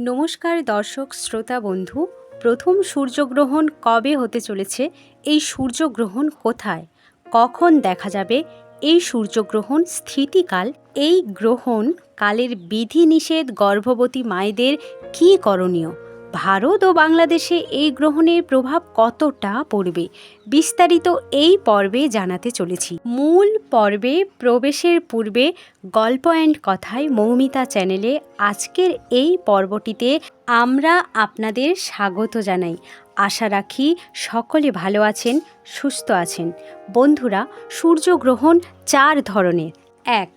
নমস্কার দর্শক, শ্রোতা, বন্ধু। প্রথম সূর্যগ্রহণ কবে হতে চলেছে? এই সূর্যগ্রহণ কোথায়? কখন দেখা যাবে? এই সূর্যগ্রহণ স্থিতিকাল? এই গ্রহণ কালের বিধিনিষেধ গর্ভবতী মায়েদের কী করণীয়? ভারত ও বাংলাদেশে এই গ্রহণের প্রভাব কতটা পড়বে? বিস্তারিত এই পর্বে জানাতে চলেছি। মূল পর্বে প্রবেশের পূর্বে গল্প অ্যান্ড কথায় মৌমিতা চ্যানেলে আজকের এই পর্বটিতে আমরা আপনাদের স্বাগত জানাই। আশা রাখি সকলে ভালো আছেন, সুস্থ আছেন। বন্ধুরা, সূর্যগ্রহণ চার ধরনের। এক,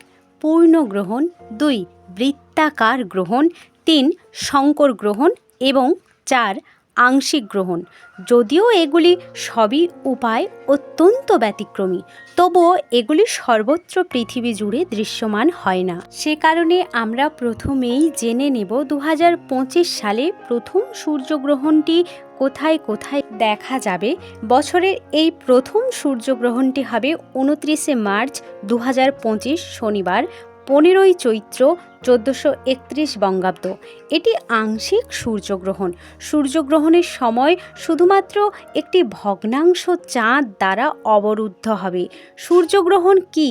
পূর্ণগ্রহণ। দুই, বৃত্তাকার গ্রহণ। তিন, শঙ্কর গ্রহণ। এবং চার আংশিক গ্রহণ। যদিও এগুলি সবই উপায় অত্যন্ত ব্যতিক্রমী, তবুও এগুলি সর্বত্র পৃথিবী জুড়ে দৃশ্যমান হয় না। সে কারণে আমরা প্রথমেই জেনে নেব দু হাজার পঁচিশ সালে প্রথম সূর্যগ্রহণটি কোথায় কোথায় দেখা যাবে। বছরের এই প্রথম সূর্যগ্রহণটি হবে উনত্রিশে মার্চ দু হাজার পঁচিশ শনিবার। পনেরোই চৈত্র চোদ্দোশো একত্রিশ বঙ্গাব্দ। এটি আংশিক সূর্যগ্রহণ। সূর্যগ্রহণের সময় শুধুমাত্র একটি ভগ্নাংশ চাঁদ দ্বারা অবরুদ্ধ হবে। সূর্যগ্রহণ কী?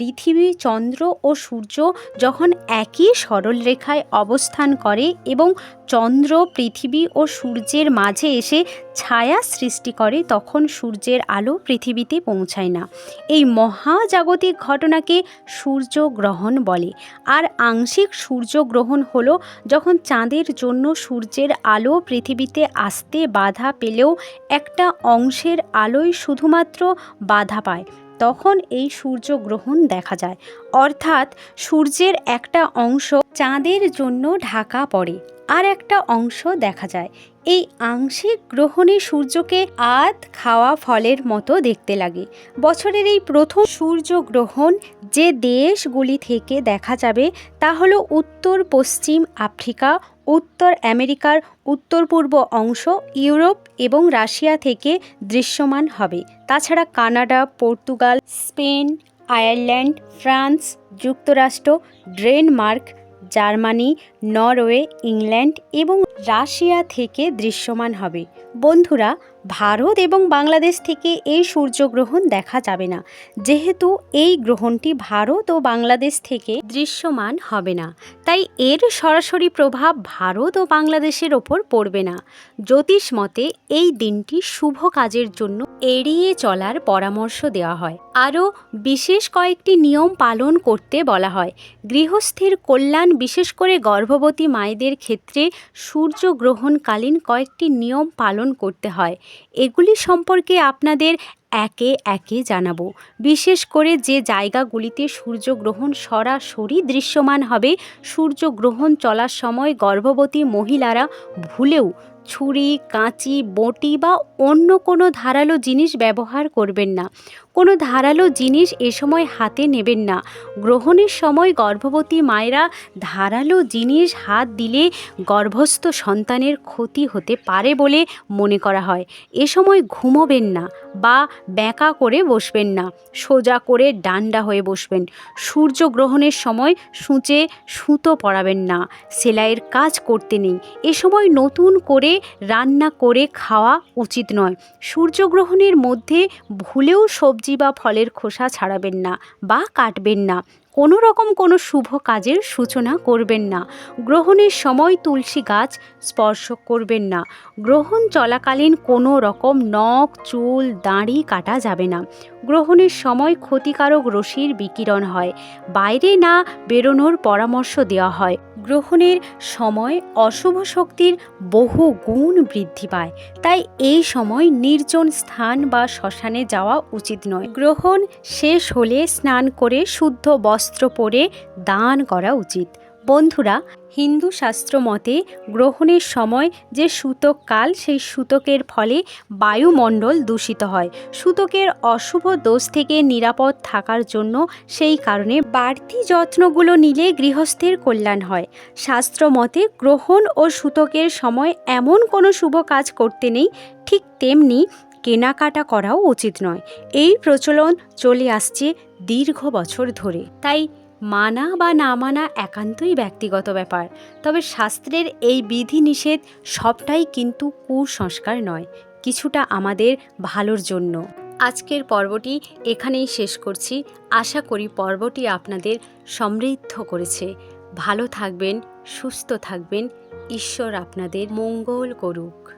পৃথিবী, চন্দ্র ও সূর্য যখন একই সরলরেখায় অবস্থান করে এবং চন্দ্র পৃথিবী ও সূর্যের মাঝে এসে ছায়া সৃষ্টি করে, তখন সূর্যের আলো পৃথিবীতে পৌঁছায় না। এই মহাজাগতিক ঘটনাকে সূর্যগ্রহণ বলে। আর আংশিক সূর্যগ্রহণ হল যখন চাঁদের জন্য সূর্যের আলো পৃথিবীতে আসতে বাধা পেলেও একটা অংশের আলোয় শুধুমাত্র বাধা পায়। তখন এই সূর্যগ্রহণ দেখা যায়। অর্থাৎ সূর্যের একটা অংশ চাঁদের জন্য ঢাকা পড়ে আর একটা অংশ দেখা যায়। এই আংশিক গ্রহণে সূর্যকে আধ খাওয়া ফলের মতো দেখতে লাগে। বছরের এই প্রথম সূর্যগ্রহণ যে দেশগুলি থেকে দেখা যাবে তা হলো উত্তর, পশ্চিম আফ্রিকা উত্তর আমেরিকার উত্তর পূর্ব অংশ ইউরোপ এবং রাশিয়া থেকে দৃশ্যমান হবে। তাছাড়া Canada, Portugal, Spain, Ireland, France, যুক্তরাষ্ট্র, ডেনমার্ক, জার্মানি, নরওয়ে, ইংল্যান্ড এবং রাশিয়া থেকে দৃশ্যমান হবে। বন্ধুরা ভারত এবং বাংলাদেশ থেকে এই সূর্যগ্রহণ দেখা যাবে না। যেহেতু এই গ্রহণটি ভারত ও বাংলাদেশ থেকে দৃশ্যমান হবে না। তাই এর সরাসরি প্রভাব ভারত ও বাংলাদেশের ওপর পড়বে না। জ্যোতিষ মতে, এই দিনটি শুভ কাজের জন্য এড়িয়ে চলার পরামর্শ দেওয়া হয়। আরও বিশেষ কয়েকটি নিয়ম পালন করতে বলা হয়। গৃহস্থের কল্যাণ, বিশেষ করে গর্ভবতী মায়েদের ক্ষেত্রে সূর্যগ্রহণকালীন কয়েকটি নিয়ম পালন করতে হয়। এগুলি সম্পর্কে আপনাদের একে একে জানাব। বিশেষ করে যে জায়গাগুলিতে সূর্যগ্রহণ সরাসরি দৃশ্যমান হবে, সূর্যগ্রহণ চলার সময় গর্ভবতী মহিলারা ভুলেও ছুরি, কাঁচি, বটি বা অন্য কোনো ধারালো জিনিস ব্যবহার করবেন না। কোনো ধারালো জিনিস এ সময় হাতে নেবেন না। গ্রহণের সময় গর্ভবতী মায়েরা ধারালো জিনিস হাত দিলে গর্ভস্থ সন্তানের ক্ষতি হতে পারে বলে মনে করা হয়। এ সময় ঘুমোবেন না বা ব্যাকা করে বসবেন না। সোজা করে ডান্ডা হয়ে বসবেন। সূর্য গ্রহণের সময় সূচে সুতো পরাবেন না। সেলাইয়ের কাজ করতে নেই। এ সময় নতুন করে রান্না করে খাওয়া উচিত নয়। সূর্যগ্রহণের মধ্যে ভুলেও সবজি বা ফলের খোসা ছাড়াবেন না বা কাটবেন না। কোনো রকম কোনো শুভ কাজের সূচনা করবেন না। গ্রহণের সময় তুলসী গাছ স্পর্শ করবেন না। গ্রহণ চলাকালীন কোনো রকম নখ, চুল, দাঁড়ি কাটা যাবে না। গ্রহণের সময় ক্ষতিকারক রশ্মির বিকিরণ হয়। বাইরে না বেরোনোর পরামর্শ দেওয়া হয়। গ্রহণের সময় অশুভ শক্তির বহু গুণ বৃদ্ধি পায়। তাই এই সময় নির্জন স্থান বা শ্মশানে যাওয়া উচিত নয়। গ্রহণ শেষ হলে স্নান করে শুদ্ধ বস্ত্র পরে দান করা উচিত। বন্ধুরা, হিন্দু শাস্ত্র মতে গ্রহণের সময় যে সূতক কাল, সেই সূতকের ফলে বায়ুমণ্ডল দূষিত হয়। সূতকের অশুভ দোষ থেকে নিরাপদ থাকার জন্য সেই কারণে বাড়তি যত্নগুলো নিলে গৃহস্থের কল্যাণ হয়। শাস্ত্র মতে গ্রহণ ও সূতকের সময় এমন কোনো শুভ কাজ করতে নেই, ঠিক তেমনি কেনাকাটা করাও উচিত নয়। এই প্রচলন চলে আসছে দীর্ঘ বছর ধরে। তাই মানা বা না মানা একান্তই ব্যক্তিগত ব্যাপার। তবে শাস্ত্রের এই বিধি নিষেধ সবটাই কিন্তু কুসংস্কার নয়, কিছুটা আমাদের ভালোর জন্য। আজকের পর্বটি এখানেই শেষ করছি। আশা করি পর্বটি আপনাদের সমৃদ্ধ করেছে। ভালো থাকবেন, সুস্থ থাকবেন, ঈশ্বর আপনাদের মঙ্গল করুক।